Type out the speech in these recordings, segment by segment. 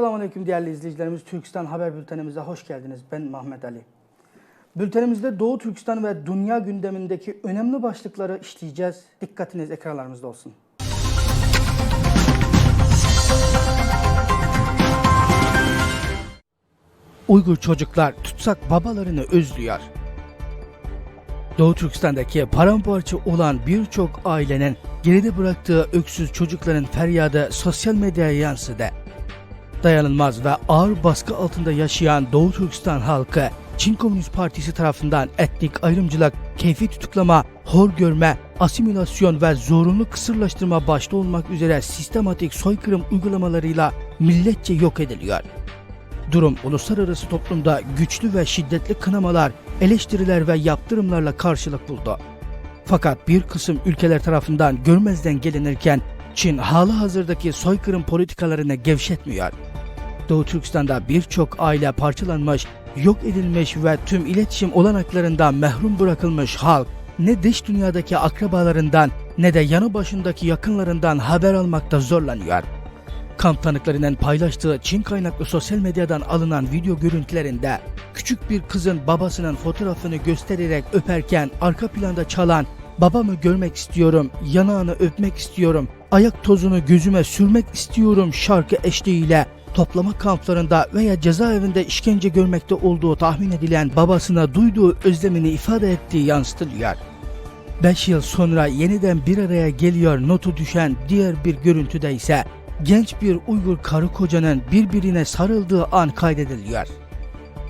Selamünaleyküm değerli izleyicilerimiz. Türkistan Haber Bültenimize hoş geldiniz. Ben Mehmet Ali. Bültenimizde Doğu Türkistan ve dünya gündemindeki önemli başlıkları işleyeceğiz. Dikkatiniz ekranlarımızda olsun. Uygur çocuklar tutsak babalarını özlüyor. Doğu Türkistan'daki paramparça olan birçok ailenin geride bıraktığı öksüz çocukların feryadı sosyal medyaya yansıdı. Dayanılmaz ve ağır baskı altında yaşayan Doğu Türkistan halkı Çin Komünist Partisi tarafından etnik ayrımcılık, keyfi tutuklama, hor görme, asimilasyon ve zorunlu kısırlaştırma başta olmak üzere sistematik soykırım uygulamalarıyla milletçe yok ediliyor. Durum uluslararası toplumda güçlü ve şiddetli kınamalar, eleştiriler ve yaptırımlarla karşılık buldu. Fakat bir kısım ülkeler tarafından görmezden gelinirken Çin halı hazırdaki soykırım politikalarını gevşetmiyor. Doğu Türkistan'da birçok aile parçalanmış, yok edilmiş ve tüm iletişim olanaklarından mahrum bırakılmış halk ne dış dünyadaki akrabalarından ne de yanı başındaki yakınlarından haber almakta zorlanıyor. Kamp tanıklarının paylaştığı Çin kaynaklı sosyal medyadan alınan video görüntülerinde küçük bir kızın babasının fotoğrafını göstererek öperken arka planda çalan babamı görmek istiyorum, yanağını öpmek istiyorum, ayak tozunu gözüme sürmek istiyorum şarkı eşliğiyle toplama kamplarında veya cezaevinde işkence görmekte olduğu tahmin edilen babasına duyduğu özlemini ifade ettiği yansıtılıyor. 5 yıl sonra yeniden bir araya geliyor notu düşen diğer bir görüntüde ise genç bir Uygur karı kocanın birbirine sarıldığı an kaydediliyor.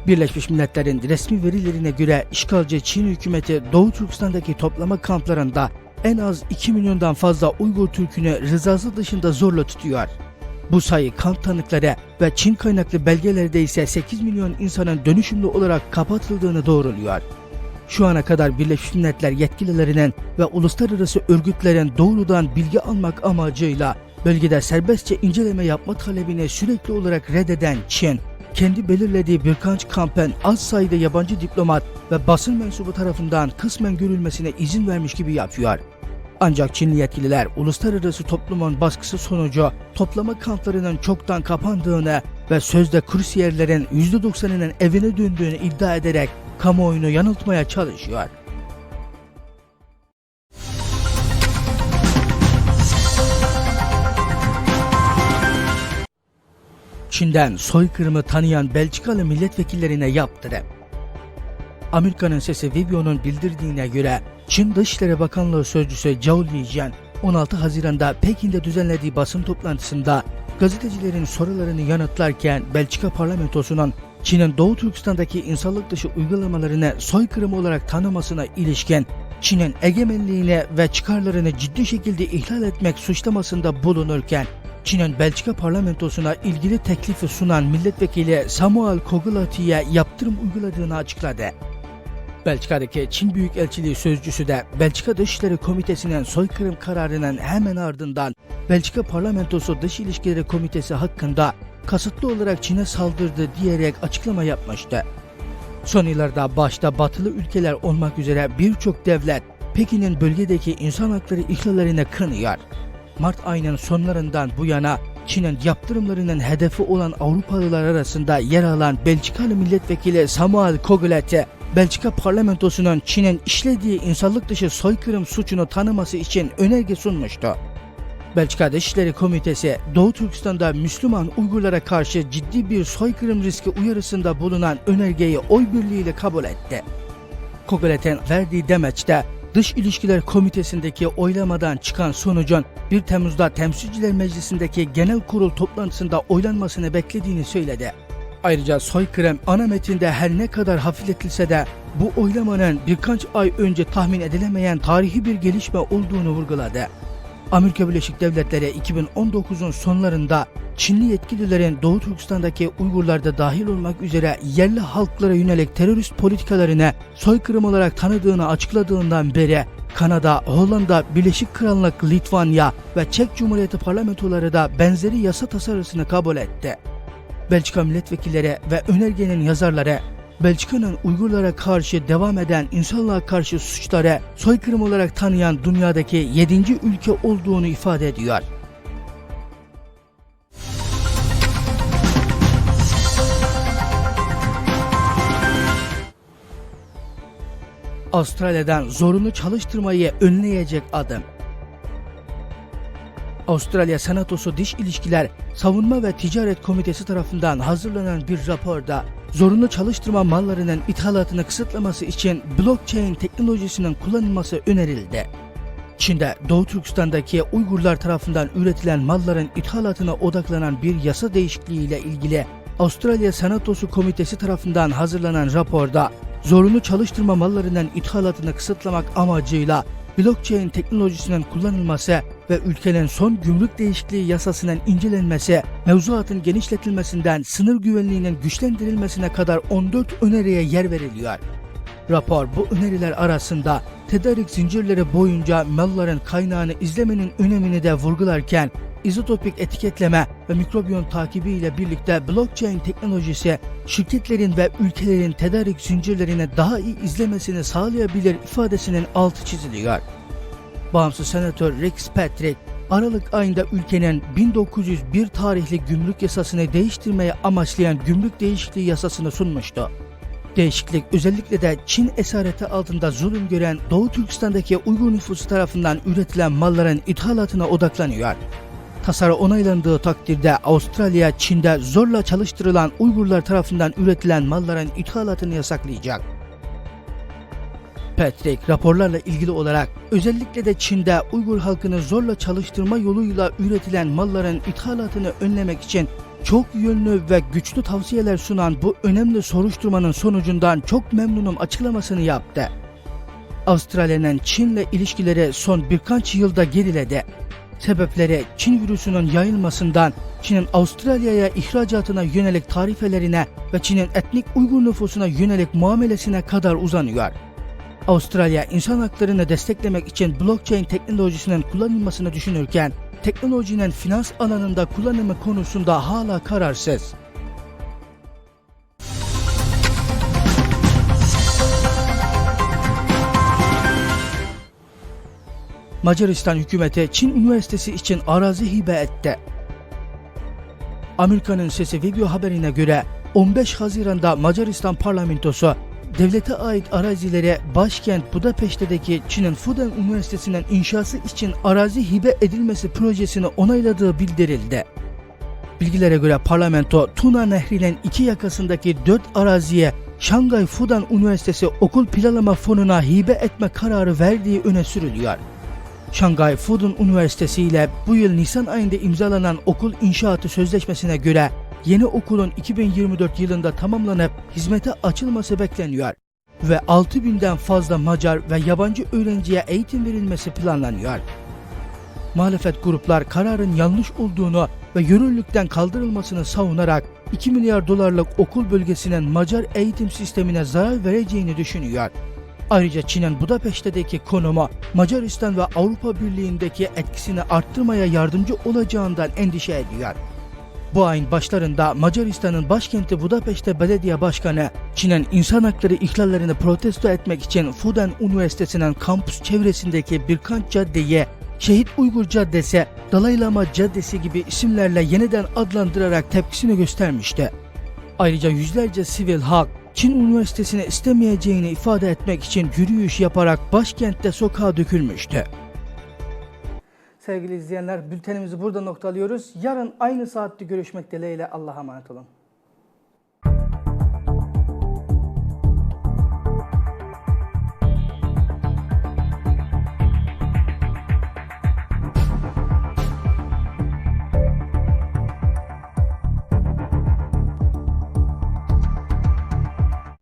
Birleşmiş Milletler'in resmi verilerine göre işgalci Çin hükümeti Doğu Türkistan'daki toplama kamplarında en az 2 milyondan fazla Uygur Türk'ünü rızası dışında zorla tutuyor. Bu sayı kamp tanıkları ve Çin kaynaklı belgelerde ise 8 milyon insanın dönüşümlü olarak kapatıldığını doğruluyor. Şu ana kadar Birleşmiş Milletler yetkililerinin ve uluslararası örgütlerin doğrudan bilgi almak amacıyla bölgede serbestçe inceleme yapma talebini sürekli olarak reddeden Çin, kendi belirlediği birkaç kampen az sayıda yabancı diplomat ve basın mensubu tarafından kısmen görülmesine izin vermiş gibi yapıyor. Ancak Çinli yetkililer uluslararası toplumun baskısı sonucu toplama kamplarının çoktan kapandığını ve sözde kursiyerlerin %90'ının evine döndüğünü iddia ederek kamuoyunu yanıltmaya çalışıyor. Çin'den soykırımı tanıyan Belçikalı milletvekillerine yaptırım. Amerika'nın sesi Vivio'nun bildirdiğine göre Çin Dışişleri Bakanlığı Sözcüsü Zhao Lijian 16 Haziran'da Pekin'de düzenlediği basın toplantısında gazetecilerin sorularını yanıtlarken Belçika parlamentosunun Çin'in Doğu Türkistan'daki insanlık dışı uygulamalarını soykırım olarak tanımasına ilişkin Çin'in egemenliğini ve çıkarlarını ciddi şekilde ihlal etmek suçlamasında bulunurken Çin'in Belçika parlamentosuna ilgili teklifi sunan milletvekili Samuel Kogulati'ye yaptırım uyguladığını açıkladı. Belçika'daki Çin Büyükelçiliği sözcüsü de Belçika Dışişleri Komitesi'nin soykırım kararının hemen ardından Belçika Parlamentosu Dış İlişkileri Komitesi hakkında kasıtlı olarak Çin'e saldırdı diyerek açıklama yapmıştı. Son yıllarda başta batılı ülkeler olmak üzere birçok devlet Pekin'in bölgedeki insan hakları ihlallerine kınıyor. Mart ayının sonlarından bu yana Çin'in yaptırımlarının hedefi olan Avrupalılar arasında yer alan Belçikalı milletvekili Samuel Kogulete, Belçika parlamentosunun Çin'in işlediği insanlık dışı soykırım suçunu tanıması için önerge sunmuştu. Belçika Dışişleri Komitesi, Doğu Türkistan'da Müslüman Uygurlara karşı ciddi bir soykırım riski uyarısında bulunan önergeyi oy birliğiyle kabul etti. Kogolet'in verdiği demeçte Dış İlişkiler Komitesi'ndeki oylamadan çıkan sonucun 1 Temmuz'da Temsilciler Meclisi'ndeki genel kurul toplantısında oylanmasını beklediğini söyledi. Ayrıca soykırım ana metinde her ne kadar hafifletilse de bu oylamanın birkaç ay önce tahmin edilemeyen tarihi bir gelişme olduğunu vurguladı. Amerika Birleşik Devletleri 2019'un sonlarında Çinli yetkililerin Doğu Türkistan'daki Uygurlarda dahil olmak üzere yerli halklara yönelik terörist politikalarını soykırım olarak tanıdığını açıkladığından beri Kanada, Hollanda, Birleşik Krallık, Litvanya ve Çek Cumhuriyeti parlamentoları da benzeri yasa tasarısını kabul etti. Belçika milletvekillere ve önergenin yazarları Belçika'nın Uygurlara karşı devam eden insanlığa karşı suçlara soykırım olarak tanıyan dünyadaki 7. ülke olduğunu ifade ediyor. Avustralya'dan zorunlu çalıştırmayı önleyecek adım. Avustralya Senatosu Diş İlişkiler Savunma ve Ticaret Komitesi tarafından hazırlanan bir raporda zorunlu çalıştırma mallarının ithalatını kısıtlaması için blockchain teknolojisinin kullanılması önerildi. Çin'de Doğu Türkistan'daki Uygurlar tarafından üretilen malların ithalatına odaklanan bir yasa değişikliği ile ilgili Avustralya Senatosu Komitesi tarafından hazırlanan raporda zorunlu çalıştırma mallarının ithalatını kısıtlamak amacıyla blockchain teknolojisinin kullanılması ve ülkenin son gümrük değişikliği yasasının incelenmesi, mevzuatın genişletilmesinden sınır güvenliğinin güçlendirilmesine kadar 14 öneriye yer veriliyor. Rapor bu öneriler arasında tedarik zincirleri boyunca malların kaynağını izlemenin önemini de vurgularken izotopik etiketleme ve mikrobiyon takibi ile birlikte blockchain teknolojisi şirketlerin ve ülkelerin tedarik zincirlerini daha iyi izlemesini sağlayabilir ifadesinin altı çiziliyor. Bağımsız Senatör Rex Patrick, Aralık ayında ülkenin 1901 tarihli gümrük yasasını değiştirmeye amaçlayan gümrük değişikliği yasasını sunmuştu. Değişiklik özellikle de Çin esareti altında zulüm gören Doğu Türkistan'daki Uygur nüfusu tarafından üretilen malların ithalatına odaklanıyor. Tasarı onaylandığı takdirde Avustralya, Çin'de zorla çalıştırılan Uygurlar tarafından üretilen malların ithalatını yasaklayacak. Patrick raporlarla ilgili olarak özellikle de Çin'de Uygur halkını zorla çalıştırma yoluyla üretilen malların ithalatını önlemek için çok yönlü ve güçlü tavsiyeler sunan bu önemli soruşturmanın sonucundan çok memnunum açıklamasını yaptı. Avustralya'nın Çin'le ilişkileri son birkaç yılda geriledi. Sebepleri Çin virüsünün yayılmasından Çin'in Avustralya'ya ihracatına yönelik tarifelerine ve Çin'in etnik Uygur nüfusuna yönelik muamelesine kadar uzanıyor. Avustralya insan haklarını desteklemek için blockchain teknolojisinin kullanılmasını düşünürken teknolojinin finans alanında kullanımı konusunda hala kararsız. Macaristan hükümeti Çin Üniversitesi için arazi hibe etti. Amerika'nın sesi video haberine göre 15 Haziran'da Macaristan parlamentosu devlete ait arazilere başkent Budapeşte'deki Çin'in Fudan Üniversitesi'nin inşası için arazi hibe edilmesi projesini onayladığı bildirildi. Bilgilere göre parlamento Tuna Nehri'nin iki yakasındaki dört araziye Şangay Fudan Üniversitesi okul planlama fonuna hibe etme kararı verdiği öne sürülüyor. Şangay Fudan Üniversitesi ile bu yıl Nisan ayında imzalanan okul inşaatı sözleşmesine göre yeni okulun 2024 yılında tamamlanıp hizmete açılması bekleniyor ve 6000'den fazla Macar ve yabancı öğrenciye eğitim verilmesi planlanıyor. Muhalefet gruplar kararın yanlış olduğunu ve yürürlükten kaldırılmasını savunarak 2 milyar dolarlık okul bölgesinin Macar eğitim sistemine zarar vereceğini düşünüyor. Ayrıca Çin'in Budapeşte'deki konumu Macaristan ve Avrupa Birliği'ndeki etkisini arttırmaya yardımcı olacağından endişe ediyor. Bu ayın başlarında Macaristan'ın başkenti Budapeşte Belediye Başkanı Çin'in insan hakları ihlallerini protesto etmek için Fudan Üniversitesi'nin kampüs çevresindeki birkaç caddeyi Şehit Uygur Caddesi, Dalai Lama Caddesi gibi isimlerle yeniden adlandırarak tepkisini göstermişti. Ayrıca yüzlerce sivil halk Çin Üniversitesi'ni istemeyeceğini ifade etmek için yürüyüş yaparak başkentte sokağa dökülmüştü. Sevgili izleyenler bültenimizi burada noktalıyoruz. Yarın aynı saatte görüşmek dileğiyle Allah'a emanet olun.